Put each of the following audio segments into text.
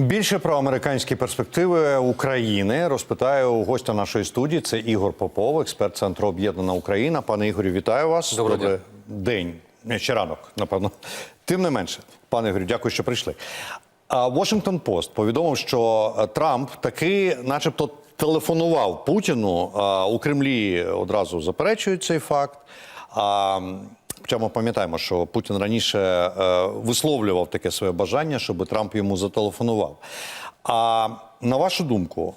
Більше про американські перспективи України розпитаю у гостя нашої студії. Це Ігор Попов, експерт центру Об'єднана Україна. Пане Ігорю, вітаю вас. Добрий день. Е, Ще ранок, напевно. Тим не менше, пане Ігорю, дякую, що прийшли. Washington Post повідомив, що е, Трамп таки, начебто, телефонував Путіну. У Кремлі одразу заперечують цей факт. Хоча ми пам'ятаємо, що Путін раніше е, висловлював таке своє бажання, щоб Трамп йому зателефонував. А на вашу думку,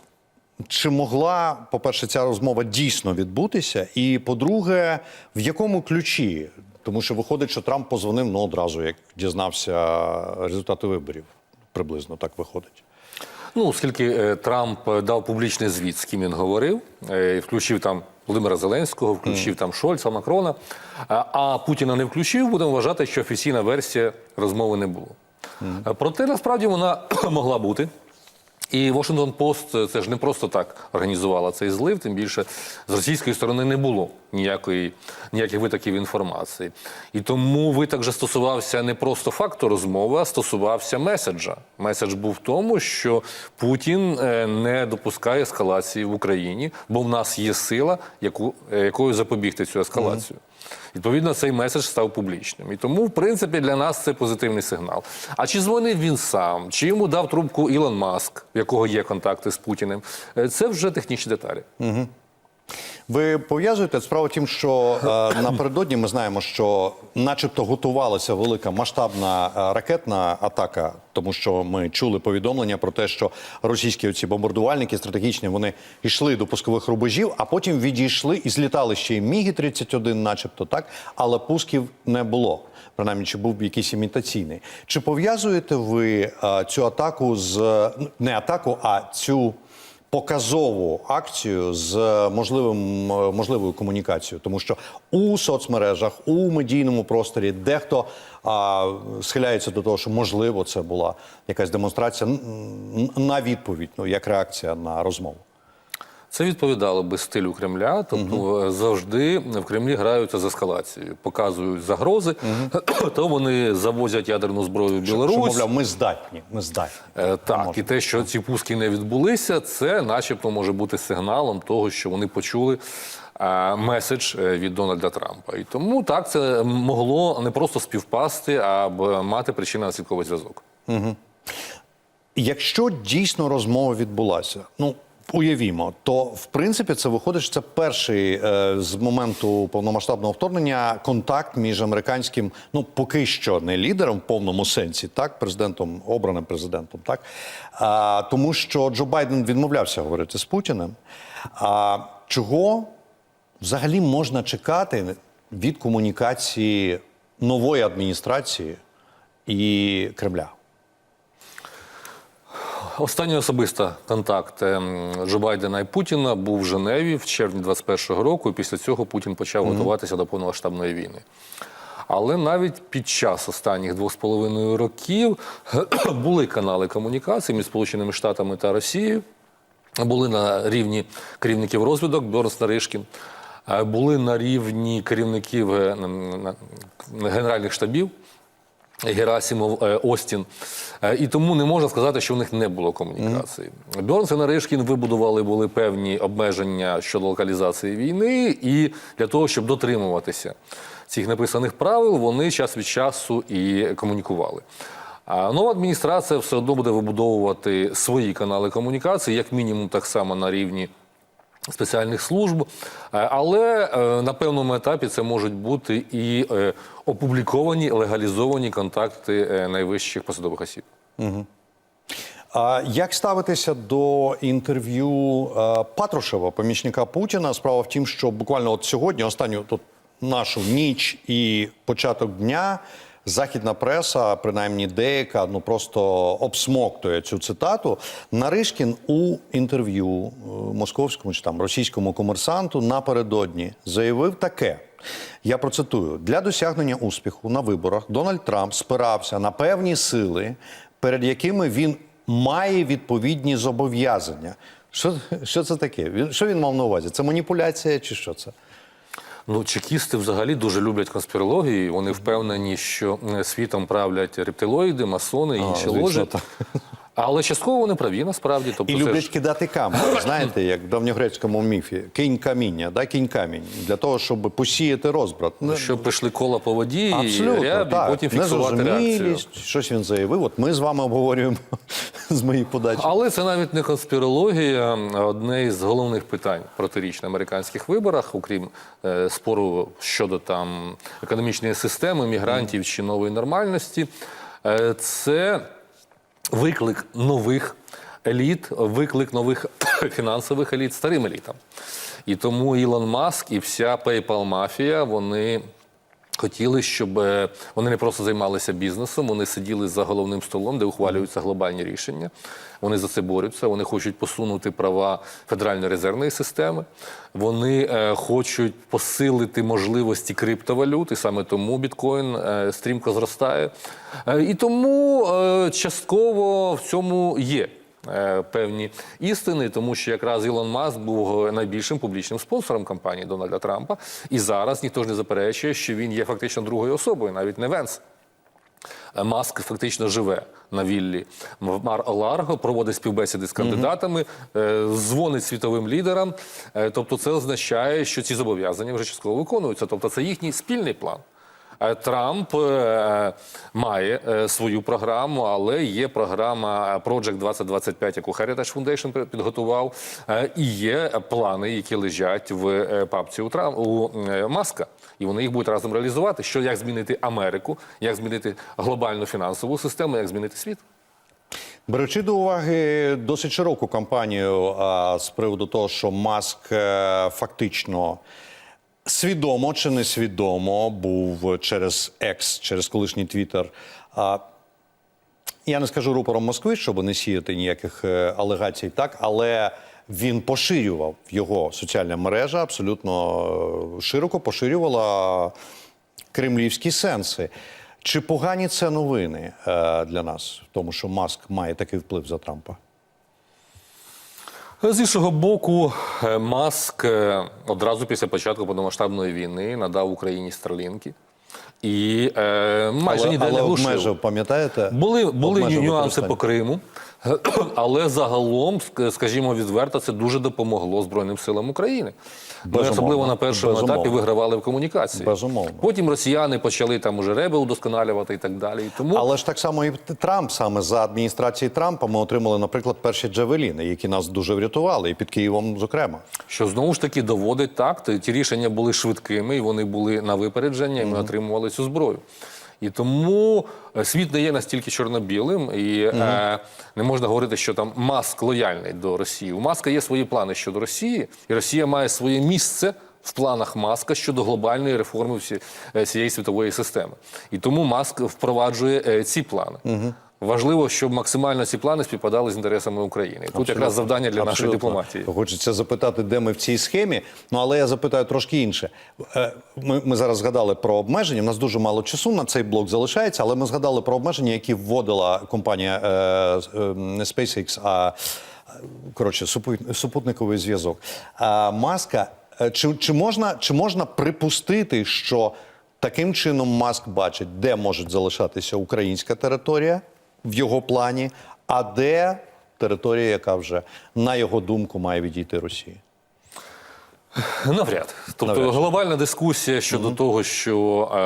чи могла, по-перше, ця розмова дійсно відбутися? І по-друге, в якому ключі? Тому що виходить, що Трамп позвонив ну, одразу, як дізнався результати виборів. Приблизно так виходить. Ну, оскільки е, Трамп е, дав публічний звіт, з ким він говорив, е, включив там Володимира Зеленського, включив там Шольца, Макрона, а, а Путіна не включив, будемо вважати, що офіційна версія розмови не було. Mm. Проте насправді вона могла бути. І Washington Post це ж не просто так організувала цей злив, тим більше з російської сторони не було ніякої, ніяких витоків інформації. І тому виток вже стосувався не просто факту розмови, а стосувався меседжа. Меседж був в тому, що Путін е, не допускає ескалації в Україні, бо в нас є сила, яку, е, якою запобігти цю ескалацію. Відповідно, цей меседж став публічним. І тому, в принципі, для нас це позитивний сигнал. А чи дзвонив він сам, чи йому дав трубку Ілон Маск, в якого є контакти з Путіним, Е, це вже технічні деталі. Ви пов'язуєте справа в тім, що е, напередодні ми знаємо, що, начебто, готувалася велика масштабна е, ракетна атака, тому що ми чули повідомлення про те, що російські оці бомбардувальники стратегічні вони йшли до пускових рубежів, а потім відійшли і злітали ще й міги 31 начебто так, але пусків не було. Принаймні, чи був якийсь імітаційний. Чи пов'язуєте ви е, цю атаку з ну, не атаку, а цю показову акцію з можливим е, можливою комунікацією, тому що у соцмережах, у медійному просторі дехто а, схиляється до того, що можливо це була якась демонстрація на відповідь, ну як реакція на розмову. Це відповідало би стилю Кремля. Тобто е, завжди в Кремлі граються з ескалацією, показують загрози, то вони завозять ядерну зброю в Що, Білорусь. мовляв, ми здатні, ми здатні. Е, Так, і те, що ці пуски не відбулися, це начебто може бути сигналом того, що вони почули е, меседж е, від Дональда Трампа. І тому так це могло не просто співпасти, а мати причинно-наслідковий зв'язок. Якщо дійсно розмова відбулася, ну уявімо, то в принципі це виходить, що це перший е, з моменту повномасштабного вторгнення контакт між американським, ну поки що не лідером в повному сенсі, так, президентом, обраним президентом, так а, тому що Джо Байден відмовлявся говорити з Путіним. А чого взагалі можна чекати від комунікації нової адміністрації і Кремля? Останній особистий контакт ем, Джо Байдена і Путіна був в Женеві в червні 21-го року, і після цього Путін почав готуватися до повномасштабної війни. Але навіть під час останніх двох з половиною років були канали комунікації між Сполученими Штатами та Росією. Були на рівні керівників розвідок Бернс Наришкін, е, були на рівні керівників е, генеральних штабів. Герасимов, е, Остін. Е, І тому не можна сказати, що в них не було комунікації. Бьорнс і Наришкін вибудували були певні обмеження щодо локалізації війни, і для того, щоб дотримуватися цих написаних правил, вони час від часу і комунікували. А нова адміністрація все одно буде вибудовувати свої канали комунікації, як мінімум, так само на рівні спеціальних служб, Е, але е, на певному етапі це можуть бути і е, опубліковані легалізовані контакти найвищих посадових осіб. А як ставитися до інтерв'ю Патрушева, помічника Путіна? Справа в тім, що буквально от сьогодні, останню тут нашу ніч і початок дня, західна преса, принаймні деяка, ну просто обсмоктує цю цитату. Наришкін у інтерв'ю е, московському чи там російському комерсанту напередодні заявив таке. Я процитую: для досягнення успіху на виборах Дональд Трамп спирався на певні сили, перед якими він має відповідні зобов'язання. Що, що це таке? Що він мав на увазі? Це маніпуляція чи що це? Ну, чекісти взагалі дуже люблять конспірології. Вони впевнені, що е, світом правлять рептилоїди, масони і інші ложі. Так. Але частково вони праві, насправді. Тобто І люблять ж- кидати камінь. Знаєте, як в давньогрецькому міфі. Кинь каміння, да, кинь камінь. Для того, щоб посіяти розбрат. Ну, Щоб пішли кола по воді, і Абсолютно, ряб, і потім фіксувати реакцію. Щось він заявив. От ми з вами обговорюємо з моєї подачі. Але це навіть не конспірологія. Одне із головних питань протиріч на американських виборах, окрім е, спору щодо там економічної системи, мігрантів чи нової нормальності, е, це виклик нових еліт, виклик нових фінансових еліт старим елітам. І тому Ілон Маск і вся PayPal мафія вони. Хотіли, щоб е, вони не просто займалися бізнесом, вони сиділи за головним столом, де ухвалюються глобальні рішення. Вони за це борються. Вони хочуть посунути права Федеральної резервної системи. Вони е, хочуть посилити можливості криптовалют, і саме тому біткоін е, стрімко зростає. І тому частково в цьому є певні істини, тому що якраз Ілон Маск був найбільшим публічним спонсором кампанії Дональда Трампа. І зараз ніхто ж не заперечує, що він є фактично другою особою, навіть не Венс. Е, Маск фактично живе на віллі Мар Ларго, проводить співбесіди з кандидатами, е, дзвонить світовим лідерам. Е, Тобто, це означає, що ці зобов'язання вже частково виконуються. Тобто, це їхній спільний план. Е, Трамп е, має е, свою програму, але є програма Project 2025, яку Heritage Foundation підготував, і є плани, які лежать в папці у Трам у Маска. І вони їх будуть разом реалізувати. Що як змінити Америку, як змінити глобальну фінансову систему, як змінити світ. Беручи до уваги досить широку кампанію а, з приводу того, що Маск е, фактично свідомо чи несвідомо був через X, через колишній Твіттер. Я не скажу рупором Москви, щоб не сіяти ніяких е, алегацій, так, але він поширював його соціальна мережа, абсолютно е, широко поширювала кремлівські сенси. Чи погані це новини е, для нас, тому, що Маск має такий вплив за Трампа? З іншого боку, е, Маск е, одразу після початку повномасштабної війни надав Україні стрілінки. І е, майже але ніде але не обмежив, пам'ятаєте? Були, були Обмежив нюанси по Криму, але загалом, скажімо відверто, це дуже допомогло Збройним силам України. Ми Безумовно. особливо на першому Безумовно. етапі вигравали в комунікації. Безумовно. Потім росіяни почали там уже реби удосконалювати і так далі. І тому Але ж так само і Трамп саме за адміністрації Трампа ми отримали, наприклад, перші джавеліни, які нас дуже врятували, і під Києвом, зокрема. що знову ж таки доводить так, ті рішення були швидкими, і вони були на випередження, і ми отримували цю зброю. І тому е, світ не є настільки чорно-білим, і е, не можна говорити, що там Маск лояльний до Росії. У Маска є свої плани щодо Росії, і Росія має своє місце в планах Маска щодо глобальної реформи всі, е, цієї світової системи. І тому Маск впроваджує е, ці плани. Важливо, щоб максимально ці плани співпадали з інтересами України. Тут якраз завдання для нашої дипломатії. Хочеться запитати, де ми в цій схемі. Ну але я запитаю трошки інше. Е, Ми, ми зараз згадали про обмеження. У нас дуже мало часу на цей блок залишається, але ми згадали про обмеження, які вводила компанія е, е, не SpaceX, а коротше, супу- супутниковий зв'язок. А Маска, е, чи, чи, можна, чи можна припустити, що таким чином Маск бачить, де може залишатися українська територія в його плані, а де територія, яка вже на його думку має відійти Росії? Навряд. Тобто Навряд глобальна дискусія щодо того, що е,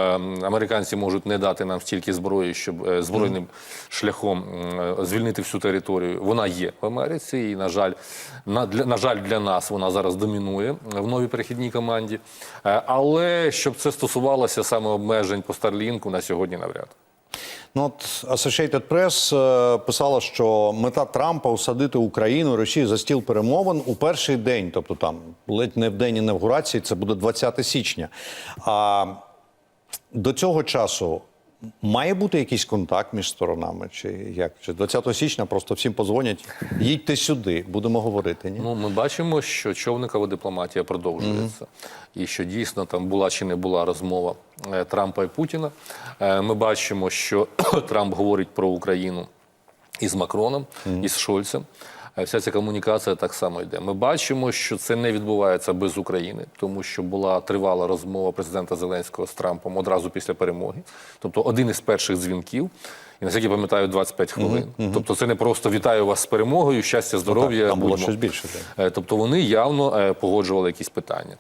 американці можуть не дати нам стільки зброї, щоб е, збройним шляхом е, звільнити всю територію, вона є в Америці. І, на жаль, на, для, на жаль, для нас вона зараз домінує в новій перехідній команді. Е, але щоб це стосувалося саме обмежень по Старлінку, на сьогодні навряд. Ну, от Associated Press е, писала, що мета Трампа усадити Україну Росію за стіл перемовин у перший день, тобто там ледь не в день інавгурації, це буде 20 січня. А до цього часу має бути якийсь контакт між сторонами, чи як? Чи 20 січня просто всім позвонять, їдьте сюди, будемо говорити. Ні? Ну, ми бачимо, що човникова дипломатія продовжується, і що дійсно там була чи не була розмова е, Трампа і Путіна. Е, Ми бачимо, що Трамп говорить про Україну із Макроном, із Шольцем. Вся ця комунікація так само йде. Ми бачимо, що це не відбувається без України, тому що була тривала розмова президента Зеленського з Трампом одразу після перемоги. Тобто один із перших дзвінків. І наскільки пам'ятаю, 25 хвилин. Тобто, це не просто вітаю вас з перемогою, щастя, здоров'я. Там було будьмо». щось більше. так. Е, Тобто вони явно е, погоджували якісь питання.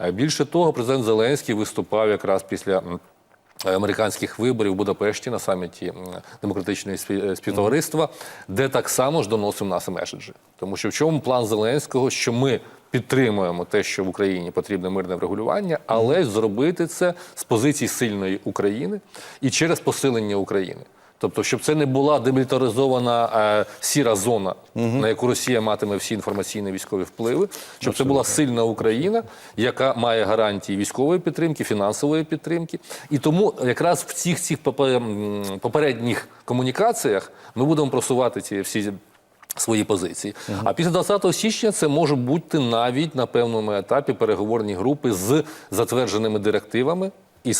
Е, Більше того, президент Зеленський виступав якраз після. М, Американських виборів в Будапешті на саміті демократичної е, співтовариства, де так само ж доносив наші меседжі. Тому що в чому план Зеленського, що ми підтримуємо те, що в Україні потрібне мирне врегулювання, але зробити це з позиції сильної України і через посилення України. Тобто, щоб це не була демілітаризована е, сіра зона, на яку Росія матиме всі інформаційні військові впливи, щоб це була сильна Україна, яка має гарантії військової підтримки, фінансової підтримки. І тому якраз в цих цих попередніх комунікаціях ми будемо просувати ці всі. Свої позиції. А після 20 січня це може бути навіть на певному етапі переговорні групи з затвердженими директивами і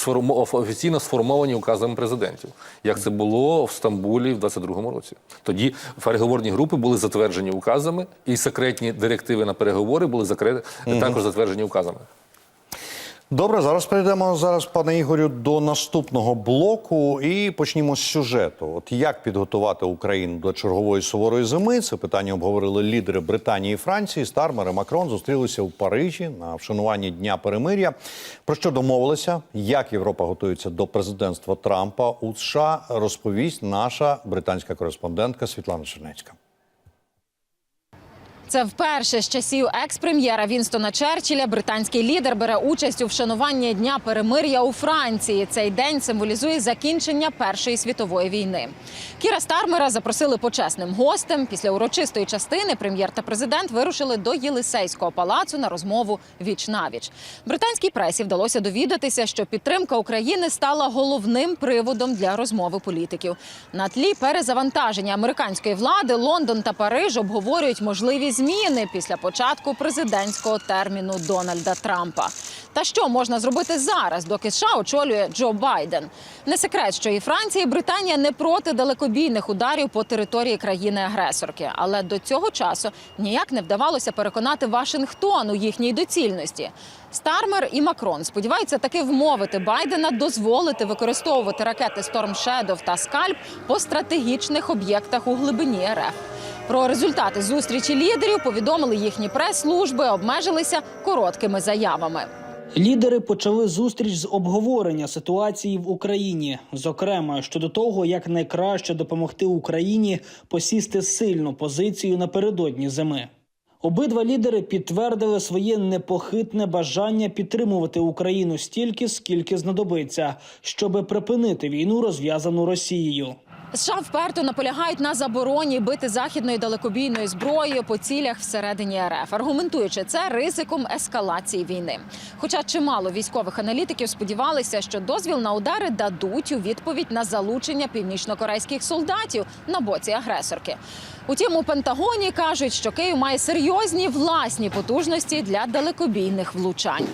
офіційно сформовані указами президентів, як це було в Стамбулі в 22-му році. Тоді переговорні групи були затверджені указами, і секретні директиви на переговори були також затверджені указами. Добре, зараз перейдемо зараз, пане Ігорю, до наступного блоку і почнімо з сюжету. От як підготувати Україну до чергової суворої зими? Це питання обговорили лідери Британії і Франції. Стармер і Макрон зустрілися в Парижі на вшануванні Дня перемир'я. Про що домовилися? Як Європа готується до президентства Трампа у США? Розповість наша британська кореспондентка Світлана Чернецька. Це вперше з часів екс-прем'єра Вінстона Черчилля британський лідер бере участь у вшануванні дня перемир'я у Франції. Цей день символізує закінчення Першої світової війни. Кіра Стармера запросили почесним гостем. Після урочистої частини прем'єр та президент вирушили до Єлисейського палацу на розмову віч навіч. Британській пресі вдалося довідатися, що підтримка України стала головним приводом для розмови політиків. На тлі перезавантаження американської влади Лондон та Париж обговорюють можливі зміни після початку президентського терміну Дональда Трампа. Та що можна зробити зараз, доки США очолює Джо Байден? Не секрет, що і Франція, і Британія не проти далекобійних ударів по території країни-агресорки, але до цього часу ніяк не вдавалося переконати Вашингтон у їхній доцільності. Стармер і Макрон сподіваються таки вмовити Байдена дозволити використовувати ракети Storm Shadow та Скальп по стратегічних об'єктах у глибині РФ. Про результати зустрічі лідерів повідомили їхні прес-служби, обмежилися короткими заявами. Лідери почали зустріч з обговорення ситуації в Україні, зокрема щодо того, як найкраще допомогти Україні посісти сильну позицію напередодні зими. Обидва лідери підтвердили своє непохитне бажання підтримувати Україну стільки, скільки знадобиться, щоби припинити війну, розв'язану Росією. США вперто наполягають на забороні бити західної далекобійної зброї по цілях всередині РФ, аргументуючи це ризиком ескалації війни. Хоча чимало військових аналітиків сподівалися, що дозвіл на удари дадуть у відповідь на залучення північнокорейських солдатів на боці агресорки. Утім, у Пентагоні кажуть, що Київ має серйозні власні потужності для далекобійних влучань.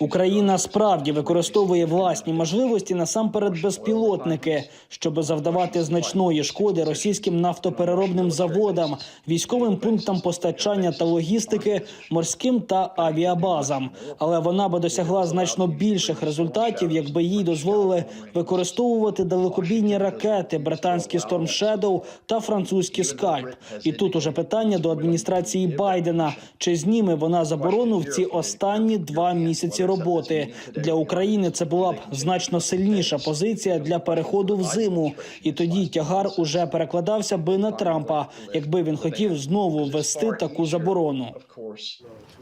Україна справді використовує власні можливості насамперед безпілотники, щоб завдавати значної шкоди російським нафтопереробним заводам, військовим пунктам постачання та логістики, морським та авіабазам. Але вона би досягла значно більших результатів, якби їй дозволили використовувати далекобійні ракети, британські Storm Shadow та французькі скальп. І тут уже питання до адміністрації Байдена: чи зніме вона заборону в ці останні два місяці роботи для України? Це була б значно сильніша позиція для переходу в зиму, і тоді тягар уже перекладався би на Трампа, якби він хотів знову ввести таку заборону.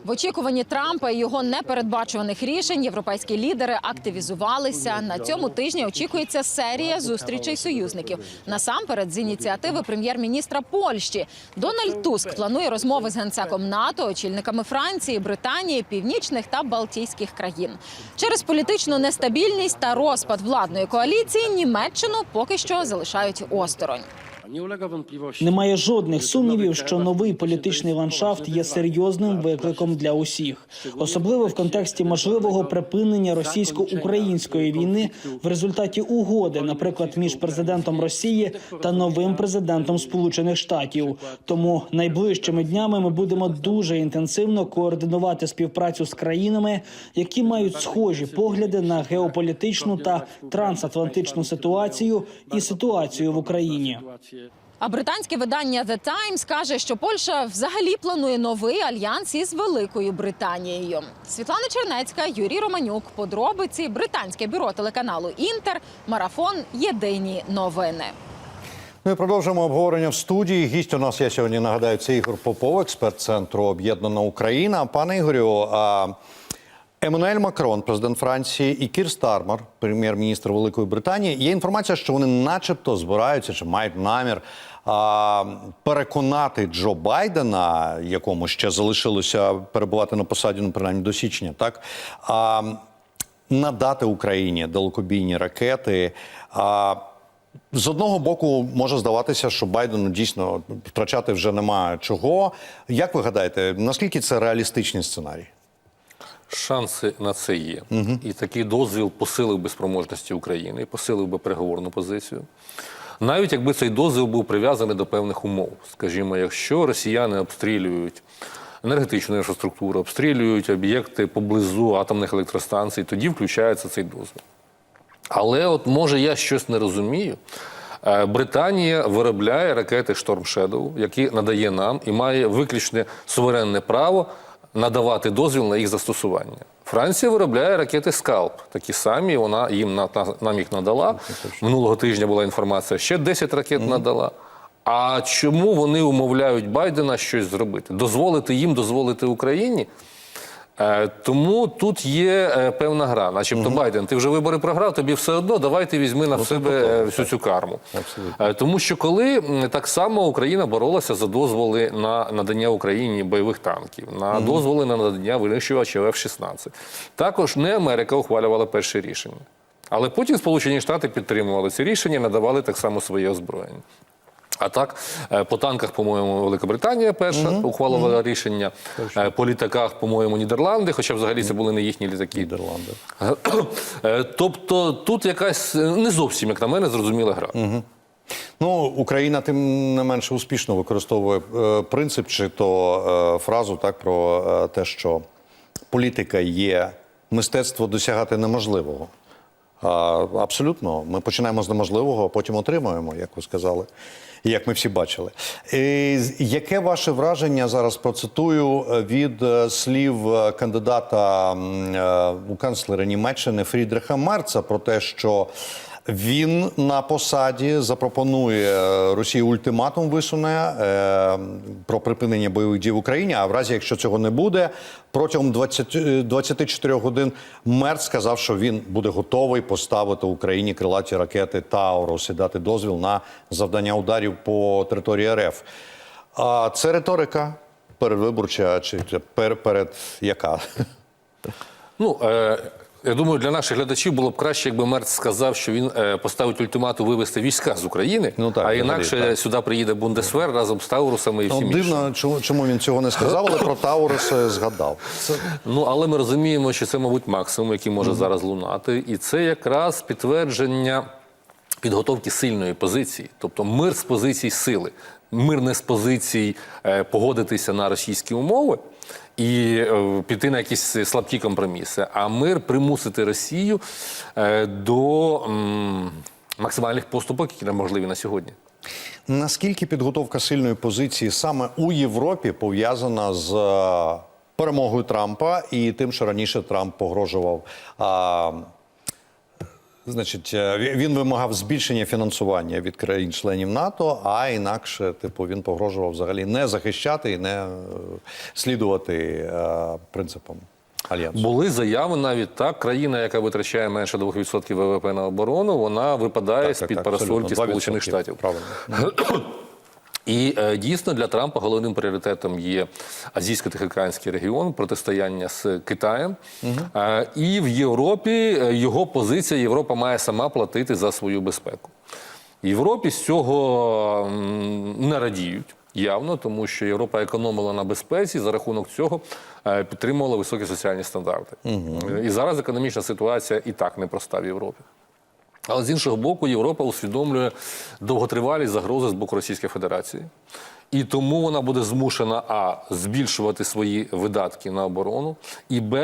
В очікуванні Трампа і його непередбачуваних рішень європейські лідери активізувалися. На цьому тижні очікується серія зустрічей союзників. Насамперед, з ініціативи прем'єр-міністра Польщі Дональд Туск планує розмови з генсеком НАТО, очільниками Франції, Британії, північних та Балтійських країн. Через політичну нестабільність та розпад владної коаліції Німеччину поки що залишають осторонь. Немає жодних сумнівів, що новий політичний ландшафт є серйозним викликом для усіх, особливо в контексті можливого припинення російсько-української війни в результаті угоди, наприклад, між президентом Росії та новим президентом Сполучених Штатів. Тому найближчими днями ми будемо дуже інтенсивно координувати співпрацю з країнами, які мають схожі погляди на геополітичну та трансатлантичну ситуацію і ситуацію в Україні. А британське видання The Times каже, що Польща взагалі планує новий альянс із Великою Британією. Світлана Чернецька, Юрій Романюк. Подробиці британське бюро телеканалу Інтер. Марафон. Єдині новини. Ну і продовжуємо обговорення в студії. Гість у нас я сьогодні нагадаю, це Ігор Попов, експерт центру Об'єднана Україна. Пане Ігорю, а, Еммануель Макрон, президент Франції, і Кір Стармер, прем'єр-міністр Великої Британії. Є інформація, що вони, начебто, збираються чи мають намір а, переконати Джо Байдена, якому ще залишилося перебувати на посаді, ну принаймні до січня, так. А, надати Україні далекобійні ракети. А, з одного боку, може здаватися, що Байдену дійсно втрачати вже немає чого. Як ви гадаєте, наскільки це реалістичний сценарій? Шанси на це є. І такий дозвіл посилив би спроможності України, посилив би переговорну позицію. Навіть якби цей дозвіл був прив'язаний до певних умов. Скажімо, якщо росіяни обстрілюють енергетичну інфраструктуру, обстрілюють об'єкти поблизу атомних електростанцій, тоді включається цей дозвіл. Але от може я щось не розумію. Е, Британія виробляє ракети Storm Shadow, які надає нам і має виключне суверенне право надавати дозвіл на їх застосування. Франція виробляє ракети Скалп, такі самі. Вона їм на- на- нам їх надала. Минулого тижня була інформація, ще 10 ракет надала. А чому вони умовляють Байдена щось зробити? Дозволити їм, дозволити Україні? Е, Тому тут є е, певна гра. Начебто Байден, ти вже вибори програв, тобі все одно, давай ти візьми на себе е, всю цю карму. Е, Тому що коли так само Україна боролася за дозволи на надання Україні бойових танків, на дозволи на надання винищувачів F-16, також не Америка ухвалювала перше рішення. Але потім Сполучені Штати підтримували ці рішення, надавали так само своє озброєння. А так, е, по танках, по-моєму, Велика Британія перша ухвалила рішення. Е, По літаках, по-моєму, Нідерланди, хоча взагалі це були не їхні літаки. Нідерланди. Е, Тобто тут якась не зовсім, як на мене, зрозуміла гра. Ну, Україна тим не менше успішно використовує принцип чи то фразу так про те, що політика є мистецтво досягати неможливого. Абсолютно, ми починаємо з неможливого, а потім отримуємо, як ви сказали, як ми всі бачили. Яке ваше враження зараз процитую е, від е, слів е, кандидата у канцлера Німеччини Фрідриха Марца про те, що він на посаді запропонує е, Росії ультиматум висуне е, про припинення бойових дій в Україні. А в разі, якщо цього не буде, протягом 20, е, 24 годин Мерц сказав, що він буде готовий поставити Україні крилаті ракети Таурус і дати дозвіл на завдання ударів по території РФ. А це риторика передвиборча чи перед, перед яка? Ну, е, я думаю, для наших глядачів було б краще, якби Мерц сказав, що він е, поставить ультиматум вивести війська з України, Ну, так, а інакше так. сюди приїде Бундесвер разом з Таурусами і Ну, всім іншим. дивно, чому, чому він цього не сказав, але про Таурус е, згадав. Це Ну, але ми розуміємо, що це, мабуть, максимум, який може зараз лунати. І це якраз підтвердження підготовки сильної позиції, тобто мир з позицій сили, мир не з позицій е, погодитися на російські умови і е, піти на якісь слабкі компроміси, а мир примусити Росію е, до максимальних поступок, які нам можливі на сьогодні. Наскільки підготовка сильної позиції саме у Європі пов'язана з е, перемогою Трампа і тим, що раніше Трамп погрожував. Значить, е, він вимагав збільшення фінансування від країн-членів НАТО, а інакше, типу, він погрожував взагалі не захищати і не е, слідувати е, принципам альянсу. Були заяви навіть так. Країна, яка витрачає менше 2% ВВП на оборону, вона випадає з під парасольки Сполучених Штатів. Правильно. І е, дійсно для Трампа головним пріоритетом є азійсько-тихоокеанський регіон, протистояння з Китаєм. Е, і в Європі е, його позиція Європа має сама платити за свою безпеку. Європі з цього не радіють явно, тому що Європа економила на безпеці, за рахунок цього підтримувала високі соціальні стандарти. І зараз економічна ситуація і так непроста в Європі. Але з іншого боку, Європа усвідомлює довготривалі загрози з боку Російської Федерації. І тому вона буде змушена а збільшувати свої видатки на оборону, і б.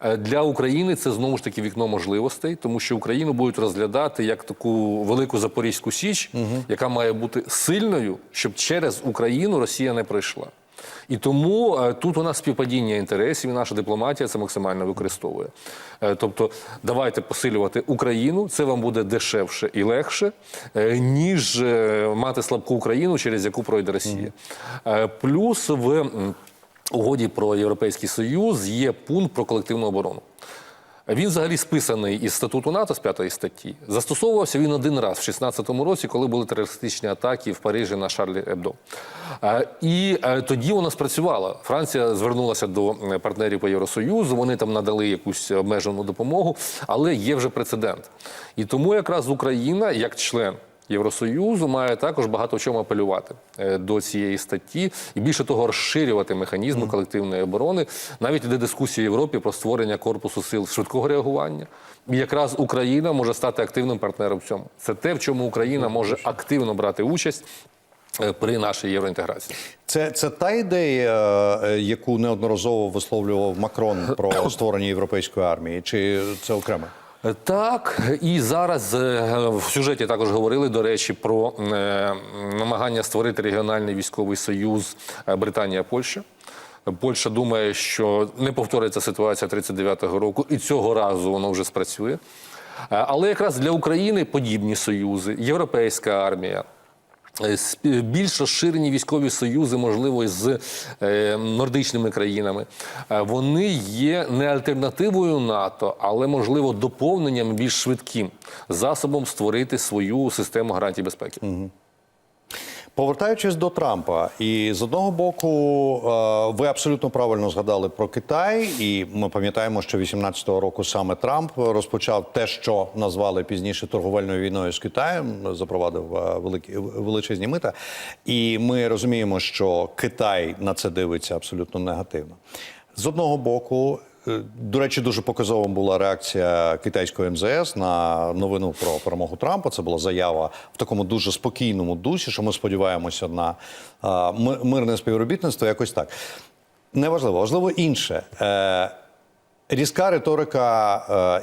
е, Для України це знову ж таки вікно можливостей, тому що Україну будуть розглядати як таку велику Запорізьку Січ, яка має бути сильною, щоб через Україну Росія не пройшла. І тому е, тут у нас співпадіння інтересів, і наша дипломатія це максимально використовує. Е, тобто, давайте посилювати Україну, це вам буде дешевше і легше, е, ніж мати слабку Україну, через яку пройде Росія. Плюс в угоді про Європейський Союз є пункт про колективну оборону. Він взагалі списаний із статуту НАТО з п'ятої статті. Застосовувався він один раз в 16-му році, коли були терористичні атаки в Парижі на Шарлі Ебдо. Е, І е, тоді вона спрацювала. Франція звернулася до е, партнерів по Євросоюзу. Вони там надали якусь обмежену допомогу, але є вже прецедент. І тому якраз Україна, як член. Євросоюзу має також багато в чому апелювати е, до цієї статті і більше того розширювати механізми колективної оборони. Навіть іде дискусія в Європі про створення корпусу сил швидкого реагування. І якраз Україна може стати активним партнером в цьому. Це те, в чому Україна може активно брати участь е, при нашій євроінтеграції. Це, це та ідея, е, яку неодноразово висловлював Макрон про створення європейської армії, чи це окремо? Так, і зараз е, в сюжеті також говорили, до речі, про е, намагання створити регіональний військовий союз е, Британія-Польща. Польща думає, що не повториться ситуація 39-го року, і цього разу воно вже спрацює. Але якраз для України подібні союзи, європейська армія. Е, Більш розширені військові союзи, можливо, з е, нордичними країнами, е, вони є не альтернативою НАТО, але можливо доповненням більш швидким засобом створити свою систему гарантій безпеки. Повертаючись до Трампа, і з одного боку, е, ви абсолютно правильно згадали про Китай, і ми пам'ятаємо, що 18-го року саме Трамп розпочав те, що назвали пізніше торговельною війною з Китаєм, запровадив е, великі величезні мита. І ми розуміємо, що Китай на це дивиться абсолютно негативно. З одного боку, до речі, дуже показовим була реакція китайського МЗС на новину про перемогу Трампа. Це була заява в такому дуже спокійному дусі, що ми сподіваємося на мирне співробітництво. Якось так. Неважливо, важливо інше. Е, різка риторика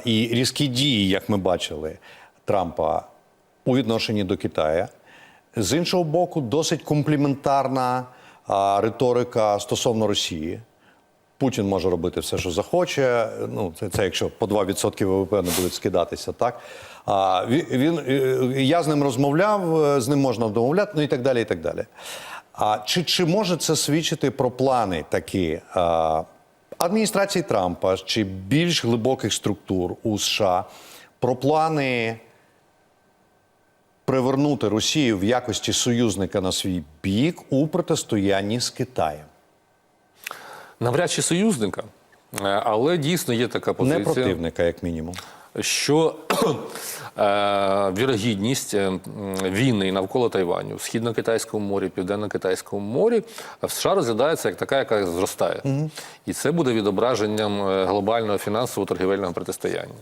е, і різкі дії, як ми бачили, Трампа у відношенні до Китаю. З іншого боку, досить компліментарна риторика стосовно Росії. Путін може робити все, що захоче. Ну, це, це якщо по 2% ВВП не будуть скидатися, так? А, він, е, я з ним розмовляв, е, з ним можна домовляти, ну і так далі. і так далі. А чи, чи може це свідчити про плани такі а, адміністрації Трампа чи більш глибоких структур у США про плани привернути Росію в якості союзника на свій бік у протистоянні з Китаєм? Навряд чи союзника, е, але дійсно є така Не противника, як мінімум. що е, вірогідність е, війни навколо Тайваню в східно-китайському морі, південно-китайському морі в США розглядається як така, яка зростає. І це буде відображенням глобального фінансово-торгівельного протистояння.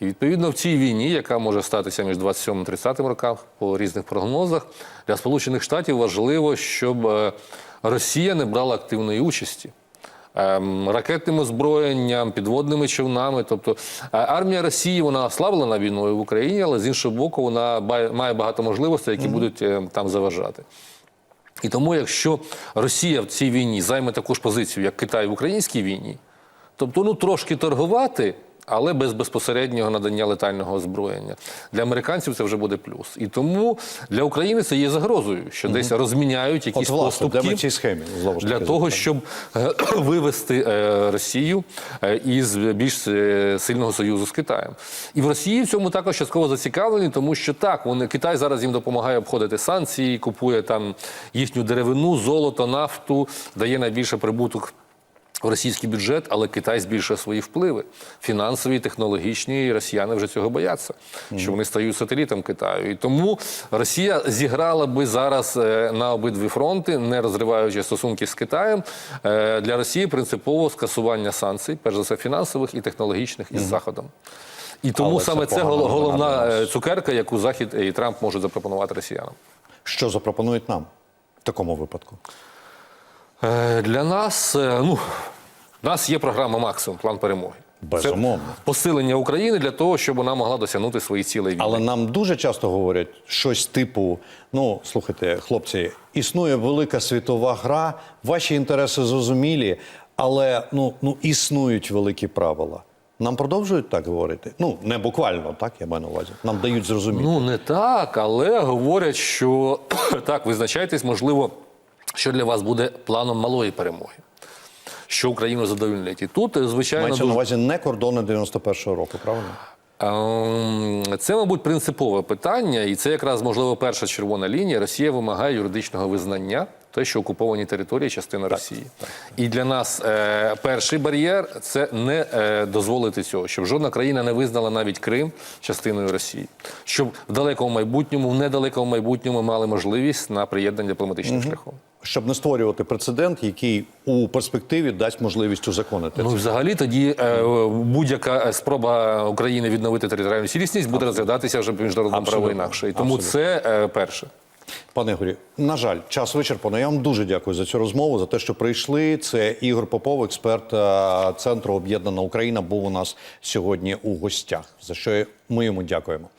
І відповідно в цій війні, яка може статися між 27 і 30 роках по різних прогнозах, для Сполучених Штатів важливо, щоб Росія не брала активної участі ракетним озброєнням, підводними човнами. Тобто е, армія Росії вона ослаблена війною в Україні, але з іншого боку, вона має багато можливостей, які будуть е, там заважати. І тому, якщо Росія в цій війні займе таку ж позицію, як Китай в українській війні, тобто ну трошки торгувати. Але без безпосереднього надання летального озброєння для американців це вже буде плюс. І тому для України це є загрозою, що десь розміняють якісь От, власне, поступки цій схемі, для того, щоб е, вивести е, Росію е, із більш сильного союзу з Китаєм. І в Росії в цьому також частково зацікавлені, тому що так, вони Китай зараз їм допомагає обходити санкції, купує там їхню деревину, золото, нафту, дає найбільше прибуток. В російський бюджет, але Китай збільшує свої впливи фінансові, технологічні. І росіяни вже цього бояться, що вони стають сателітом Китаю. І тому Росія зіграла би зараз е, на обидві фронти, не розриваючи стосунки з Китаєм. Е, Для Росії принципово скасування санкцій, перш за все фінансових і технологічних із Заходом. І тому Але саме це, гол- головна е, цукерка, яку Захід і Трамп можуть запропонувати росіянам. Що запропонують нам в такому випадку? Для нас, ну, в нас є програма максимум, план перемоги. Безумовно. Це посилення України для того, щоб вона могла досягнути своїх цілей війни. Але нам дуже часто говорять щось типу: ну слухайте, хлопці, існує велика світова гра, ваші інтереси зрозумілі, але ну, ну існують великі правила. Нам продовжують так говорити? Ну не буквально, так я маю на увазі. Нам дають зрозуміти. Ну не так, але говорять, що так, визначайтесь, можливо, що для вас буде планом малої перемоги. Що Україну задовільнить. І тут, звичайно, Мається дуже... на увазі не кордони 91-го року, правильно? Ем, Це, мабуть, принципове питання, і це якраз можливо перша червона лінія. Росія вимагає юридичного визнання, те, що окуповані території частина Росії. І для нас е, перший бар'єр це не е, дозволити цього, щоб жодна країна не визнала навіть Крим частиною Росії, щоб в далекому майбутньому, в недалекому майбутньому мали можливість на приєднання дипломатичним шляхом. Щоб не створювати прецедент, який у перспективі дасть можливість узаконити Ну, це. взагалі, тоді е, будь-яка спроба України відновити територіальну цілісність буде розглядатися вже міжнародному праву інакше. І тому Абсолютно. це е, перше. Пане Ігорі, на жаль, час вичерпано. Я вам дуже дякую за цю розмову, за те, що прийшли. Це Ігор Попов, експерт е, центру Об'єднана Україна, був у нас сьогодні у гостях. За що ми йому дякуємо.